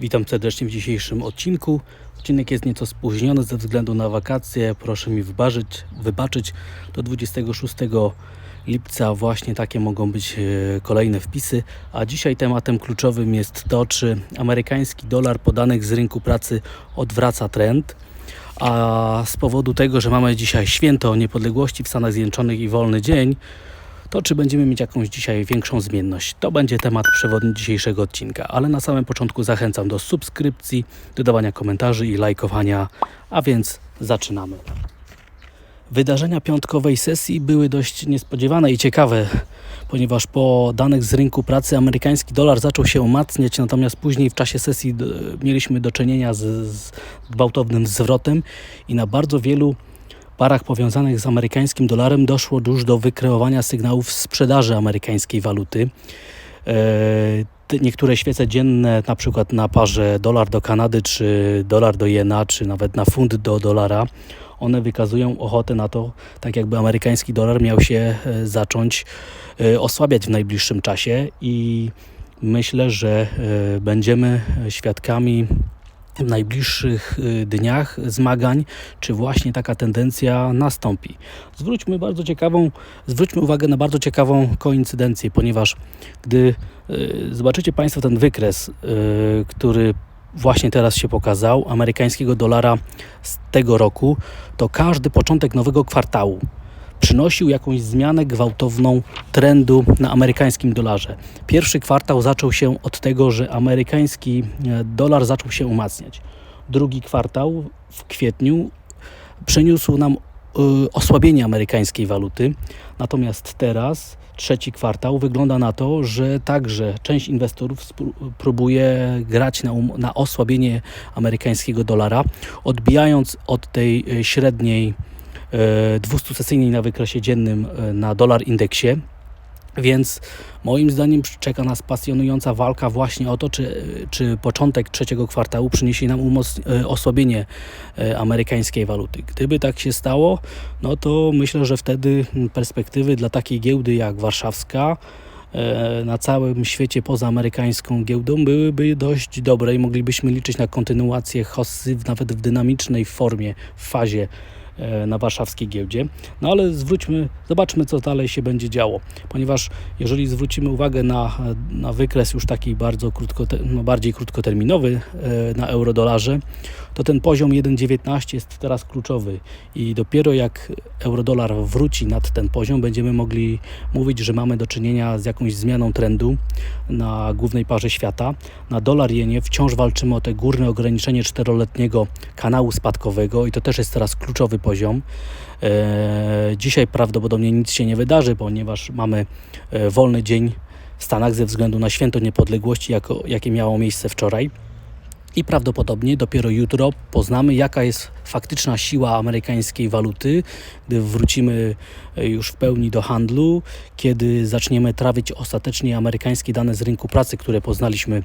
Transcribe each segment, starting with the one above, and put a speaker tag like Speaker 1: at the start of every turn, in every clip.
Speaker 1: Witam serdecznie w dzisiejszym odcinku. Odcinek jest nieco spóźniony ze względu na wakacje. Proszę mi wybaczyć, wybaczyć. Do 26 lipca właśnie takie mogą być e, kolejne wpisy. A dzisiaj tematem kluczowym jest to, czy amerykański dolar po danych z rynku pracy odwraca trend. A z powodu tego, że mamy dzisiaj święto niepodległości w Stanach Zjednoczonych i wolny dzień, to czy będziemy mieć jakąś dzisiaj większą zmienność? To będzie temat przewodni dzisiejszego odcinka, ale na samym początku zachęcam do subskrypcji, dodawania komentarzy i lajkowania, a więc zaczynamy. Wydarzenia piątkowej sesji były dość niespodziewane i ciekawe, ponieważ po danych z rynku pracy amerykański dolar zaczął się umacniać, natomiast później w czasie sesji mieliśmy do czynienia z gwałtownym zwrotem i na bardzo wielu parach powiązanych z amerykańskim dolarem doszło już do wykreowania sygnałów sprzedaży amerykańskiej waluty. E, Niektóre świece dzienne, na przykład na parze dolar do Kanady, czy dolar do jena, czy nawet na funt do dolara, one wykazują ochotę na to, tak jakby amerykański dolar miał się e, zacząć e, osłabiać w najbliższym czasie i myślę, że będziemy świadkami w najbliższych y, dniach zmagań, czy właśnie taka tendencja nastąpi. Zwróćmy bardzo ciekawą, zwróćmy uwagę na bardzo ciekawą koincydencję, ponieważ gdy y, zobaczycie Państwo ten wykres, y, który właśnie teraz się pokazał, amerykańskiego dolara z tego roku, to każdy początek nowego kwartału przynosił jakąś zmianę gwałtowną trendu na amerykańskim dolarze. Pierwszy kwartał zaczął się od tego, że amerykański e, dolar zaczął się umacniać. Drugi kwartał w kwietniu przyniósł nam y, osłabienie amerykańskiej waluty. Natomiast teraz, trzeci kwartał, wygląda na to, że także część inwestorów próbuje grać na, um- na osłabienie amerykańskiego dolara, odbijając od tej y, średniej e, 200-sesyjnej na wykresie dziennym e, na dolar indeksie. Więc moim zdaniem czeka nas pasjonująca walka właśnie o to, czy, czy początek trzeciego kwartału przyniesie nam e, osłabienie amerykańskiej waluty. Gdyby tak się stało, no to myślę, że wtedy perspektywy dla takiej giełdy jak warszawska na całym świecie poza amerykańską giełdą byłyby dość dobre i moglibyśmy liczyć na kontynuację hossy nawet w dynamicznej formie, w fazie na warszawskiej giełdzie. No ale zwróćmy, zobaczmy co dalej się będzie działo, ponieważ jeżeli zwrócimy uwagę na, na wykres już taki bardzo krótko, no bardziej krótkoterminowy e, na eurodolarze, to ten poziom 1,19 jest teraz kluczowy i dopiero jak eurodolar wróci nad ten poziom, będziemy mogli mówić, że mamy do czynienia z jakąś zmianą trendu na głównej parze świata. Na dolar jenie wciąż walczymy o te górne ograniczenie czteroletniego kanału spadkowego i to też jest teraz kluczowy poziom. E, dzisiaj prawdopodobnie nic się nie wydarzy, ponieważ mamy e, wolny dzień w Stanach ze względu na święto niepodległości, jako, jakie miało miejsce wczoraj. I prawdopodobnie dopiero jutro poznamy, jaka jest faktyczna siła amerykańskiej waluty, gdy wrócimy e, już w pełni do handlu, kiedy zaczniemy trawić ostatecznie amerykańskie dane z rynku pracy, które poznaliśmy e,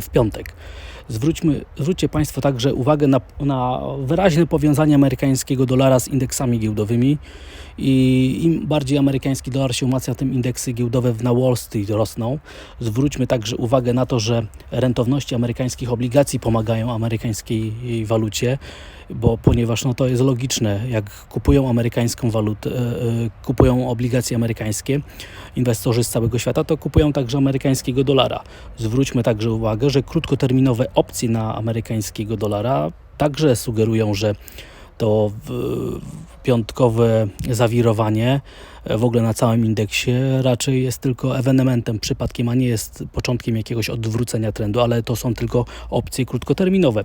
Speaker 1: w piątek. Zwróćmy, zwróćcie Państwo także uwagę na, na wyraźne powiązanie amerykańskiego dolara z indeksami giełdowymi i im bardziej amerykański dolar się umacnia, tym indeksy giełdowe na Wall Street rosną. Zwróćmy także uwagę na to, że rentowności amerykańskich obligacji pomagają amerykańskiej walucie, bo ponieważ no, to jest logiczne, jak kupują amerykańską walutę, e, e, kupują obligacje amerykańskie, inwestorzy z całego świata, to kupują także amerykańskiego dolara. Zwróćmy także uwagę, że krótkoterminowe opcje na amerykańskiego dolara także sugerują, że to w- piątkowe zawirowanie w ogóle na całym indeksie raczej jest tylko ewenementem, przypadkiem, a nie jest początkiem jakiegoś odwrócenia trendu, ale to są tylko opcje krótkoterminowe.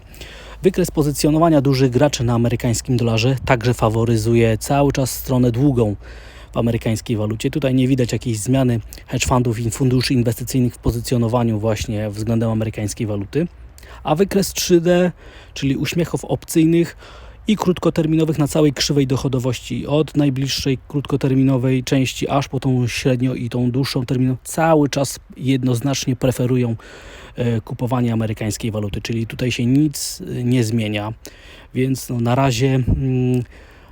Speaker 1: Wykres pozycjonowania dużych graczy na amerykańskim dolarze także faworyzuje cały czas stronę długą w amerykańskiej walucie. Tutaj nie widać jakiejś zmiany hedge fundów i funduszy inwestycyjnych w pozycjonowaniu właśnie względem amerykańskiej waluty. A wykres 3D, czyli uśmiechów opcyjnych i krótkoterminowych na całej krzywej dochodowości, od najbliższej krótkoterminowej części aż po tą średnio i tą dłuższą terminową, cały czas jednoznacznie preferują e, kupowanie amerykańskiej waluty, czyli tutaj się nic e, nie zmienia, więc no, na razie mm,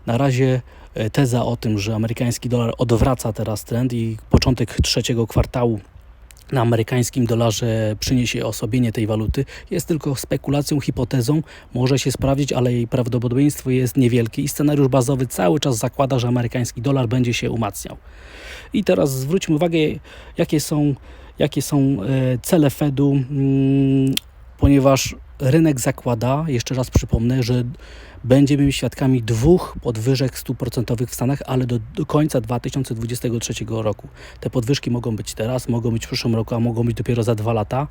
Speaker 1: na razie e, teza o tym, że amerykański dolar odwraca teraz trend i początek trzeciego kwartału na amerykańskim dolarze przyniesie osłabienie tej waluty, jest tylko spekulacją, hipotezą, może się sprawdzić, ale jej prawdopodobieństwo jest niewielkie i scenariusz bazowy cały czas zakłada, że amerykański dolar będzie się umacniał. I teraz zwróćmy uwagę, jakie są, jakie są e, cele Fedu, mm, ponieważ rynek zakłada, jeszcze raz przypomnę, że będziemy świadkami dwóch podwyżek stóp procentowych w Stanach, ale do, do końca 2023 roku. Te podwyżki mogą być teraz, mogą być w przyszłym roku, a mogą być dopiero za dwa lata,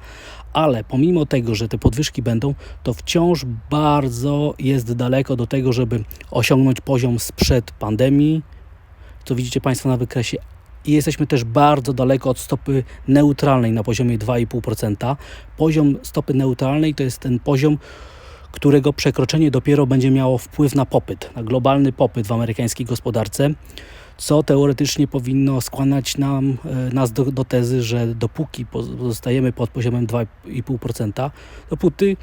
Speaker 1: ale pomimo tego, że te podwyżki będą, to wciąż bardzo jest daleko do tego, żeby osiągnąć poziom sprzed pandemii, co widzicie Państwo na wykresie i jesteśmy też bardzo daleko od stopy neutralnej na poziomie 2,5%. Poziom stopy neutralnej to jest ten poziom, którego przekroczenie dopiero będzie miało wpływ na popyt, na globalny popyt w amerykańskiej gospodarce, co teoretycznie powinno skłaniać nam, e, nas do, do tezy, że dopóki pozostajemy pod poziomem 2,5%, dopóty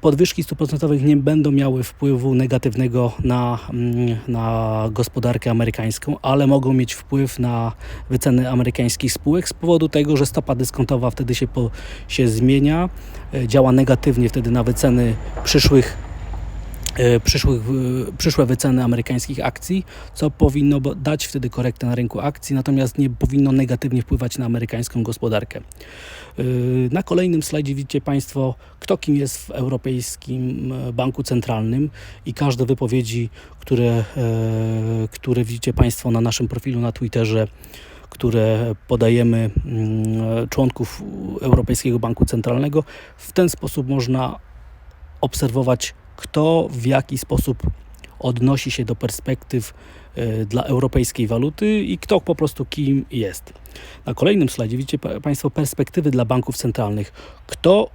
Speaker 1: podwyżki stóp procentowych nie będą miały wpływu negatywnego na, mm, na gospodarkę amerykańską, ale mogą mieć wpływ na wyceny amerykańskich spółek z powodu tego, że stopa dyskontowa wtedy się, po, się zmienia, e, działa negatywnie wtedy na wyceny przyszłych e, przyszłych, e, przyszłe wyceny amerykańskich akcji, co powinno dać wtedy korektę na rynku akcji, natomiast nie powinno negatywnie wpływać na amerykańską gospodarkę. Yy, Na kolejnym slajdzie widzicie Państwo, kto kim jest w Europejskim e, Banku Centralnym i każde wypowiedzi, które, e, które widzicie Państwo na naszym profilu na Twitterze, które podajemy mm, członków Europejskiego Banku Centralnego. W ten sposób można obserwować, kto w jaki sposób odnosi się do perspektyw e, dla europejskiej waluty i kto po prostu kim jest. Na kolejnym slajdzie widzicie pa- Państwo perspektywy dla banków centralnych. Kto,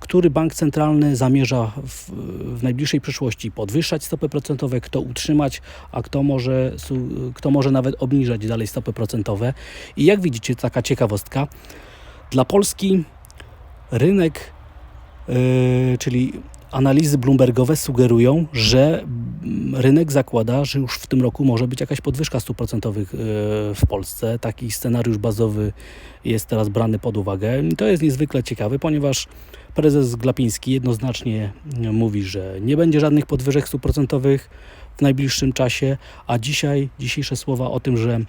Speaker 1: który bank centralny zamierza w, w najbliższej przyszłości podwyższać stopy procentowe, kto utrzymać, a kto może, kto może nawet obniżać dalej stopy procentowe. I jak widzicie, taka ciekawostka, dla Polski rynek, yy, czyli analizy bloombergowe sugerują, że mm, rynek zakłada, że już w tym roku może być jakaś podwyżka stóp procentowych yy, w Polsce. Taki scenariusz bazowy jest teraz brany pod uwagę. To jest niezwykle ciekawe, ponieważ prezes Glapiński jednoznacznie mm, mówi, że nie będzie żadnych podwyżek stóp procentowych w najbliższym czasie, a dzisiaj dzisiejsze słowa o tym, że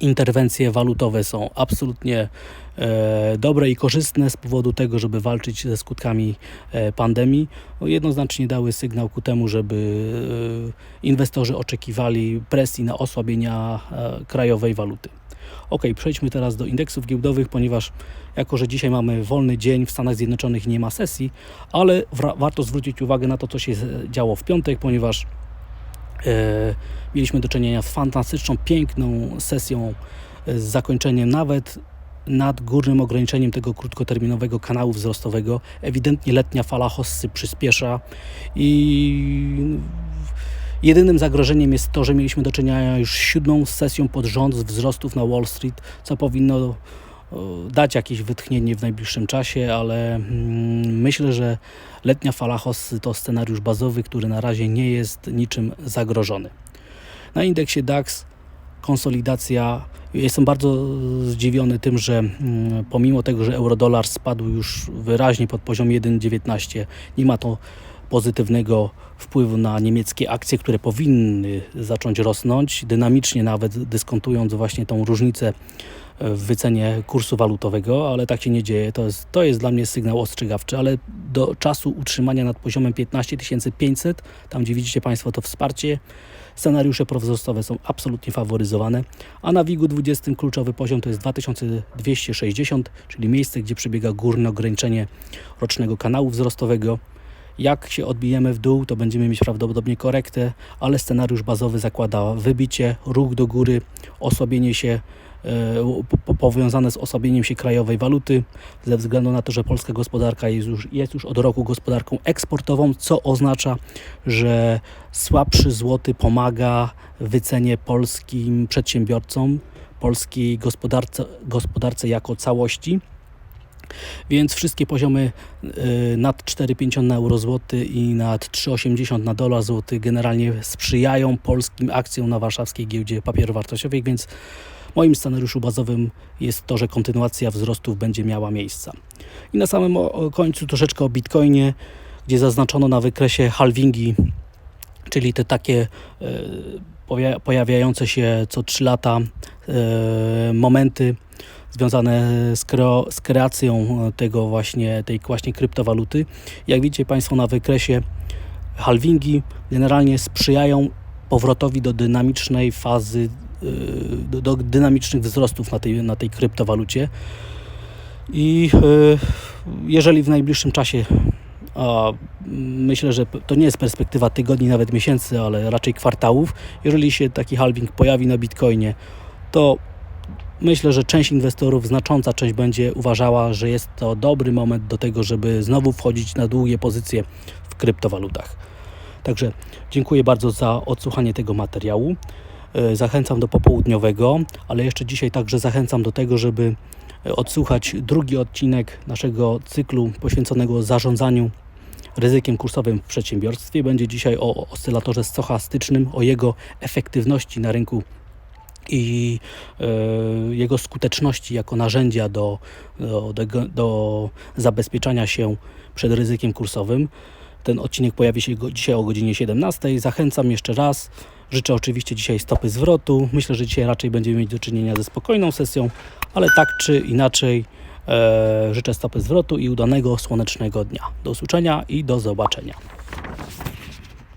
Speaker 1: interwencje walutowe są absolutnie e, dobre i korzystne z powodu tego, żeby walczyć ze skutkami e, pandemii, no, jednoznacznie dały sygnał ku temu, żeby e, inwestorzy oczekiwali presji na osłabienia e, krajowej waluty. Ok, przejdźmy teraz do indeksów giełdowych, ponieważ jako, że dzisiaj mamy wolny dzień, w Stanach Zjednoczonych nie ma sesji, ale warto zwrócić uwagę na to, co się z- działo w piątek, ponieważ E, Mieliśmy do czynienia z fantastyczną, piękną sesją e, z zakończeniem nawet nad górnym ograniczeniem tego krótkoterminowego kanału wzrostowego. Ewidentnie letnia fala hossy przyspiesza i jedynym zagrożeniem jest to, że mieliśmy do czynienia już siódmą sesją pod rząd wzrostów na Wall Street, co powinno dać jakieś wytchnienie w najbliższym czasie, ale mm, myślę, że letnia fala hossy to scenariusz bazowy, który na razie nie jest niczym zagrożony. Na indeksie DAX konsolidacja. Jestem bardzo zdziwiony tym, że mm, pomimo tego, że eurodolar spadł już wyraźnie pod poziom 1,19, nie ma to pozytywnego wpływu na niemieckie akcje, które powinny zacząć rosnąć, dynamicznie nawet dyskontując właśnie tą różnicę w wycenie kursu walutowego, ale tak się nie dzieje. To jest, to jest dla mnie sygnał ostrzegawczy, ale do czasu utrzymania nad poziomem 15 500, tam gdzie widzicie Państwo to wsparcie, scenariusze prowzrostowe są absolutnie faworyzowane, a na WIG-u 20 kluczowy poziom to jest 2260, czyli miejsce, gdzie przebiega górne ograniczenie rocznego kanału wzrostowego. Jak się odbijemy w dół, to będziemy mieć prawdopodobnie korektę, ale scenariusz bazowy zakłada wybicie, ruch do góry, osłabienie się powiązane z osłabieniem się krajowej waluty, ze względu na to, że polska gospodarka jest już, jest już od roku gospodarką eksportową, co oznacza, że słabszy złoty pomaga wycenie polskim przedsiębiorcom, polskiej gospodarce, gospodarce jako całości. Więc wszystkie poziomy y, nad 4,50 na euro złoty i nad 3,80 na dolar złoty generalnie sprzyjają polskim akcjom na warszawskiej giełdzie papierów wartościowych, więc moim scenariuszu bazowym jest to, że kontynuacja wzrostów będzie miała miejsce. I na samym końcu troszeczkę o Bitcoinie, gdzie zaznaczono na wykresie halvingi, czyli te takie e, pojawia- pojawiające się co 3 lata e, momenty związane z, kreacją tego właśnie, tej właśnie kryptowaluty. Jak widzicie Państwo na wykresie, halvingi generalnie sprzyjają powrotowi do dynamicznej fazy, do, do dynamicznych wzrostów na tej, na tej kryptowalucie. I yy, jeżeli w najbliższym czasie, a myślę, że to nie jest perspektywa tygodni, nawet miesięcy, ale raczej kwartałów, jeżeli się taki halving pojawi na Bitcoinie, to myślę, że część inwestorów, znacząca część będzie uważała, że jest to dobry moment do tego, żeby znowu wchodzić na długie pozycje w kryptowalutach. Także dziękuję bardzo za odsłuchanie tego materiału. E, Zachęcam do popołudniowego, ale jeszcze dzisiaj także zachęcam do tego, żeby e, odsłuchać drugi odcinek naszego cyklu poświęconego zarządzaniu ryzykiem kursowym w przedsiębiorstwie. Będzie dzisiaj o oscylatorze stochastycznym, o jego efektywności na rynku i e, jego skuteczności jako narzędzia do, do, do, zabezpieczania się przed ryzykiem kursowym. Ten odcinek pojawi się dzisiaj o godzinie 17. Zachęcam jeszcze raz. Życzę oczywiście dzisiaj stopy zwrotu. Myślę, że dzisiaj raczej będziemy mieć do czynienia ze spokojną sesją, ale tak czy inaczej e, życzę stopy zwrotu i udanego słonecznego dnia. Do usłyszenia i do zobaczenia.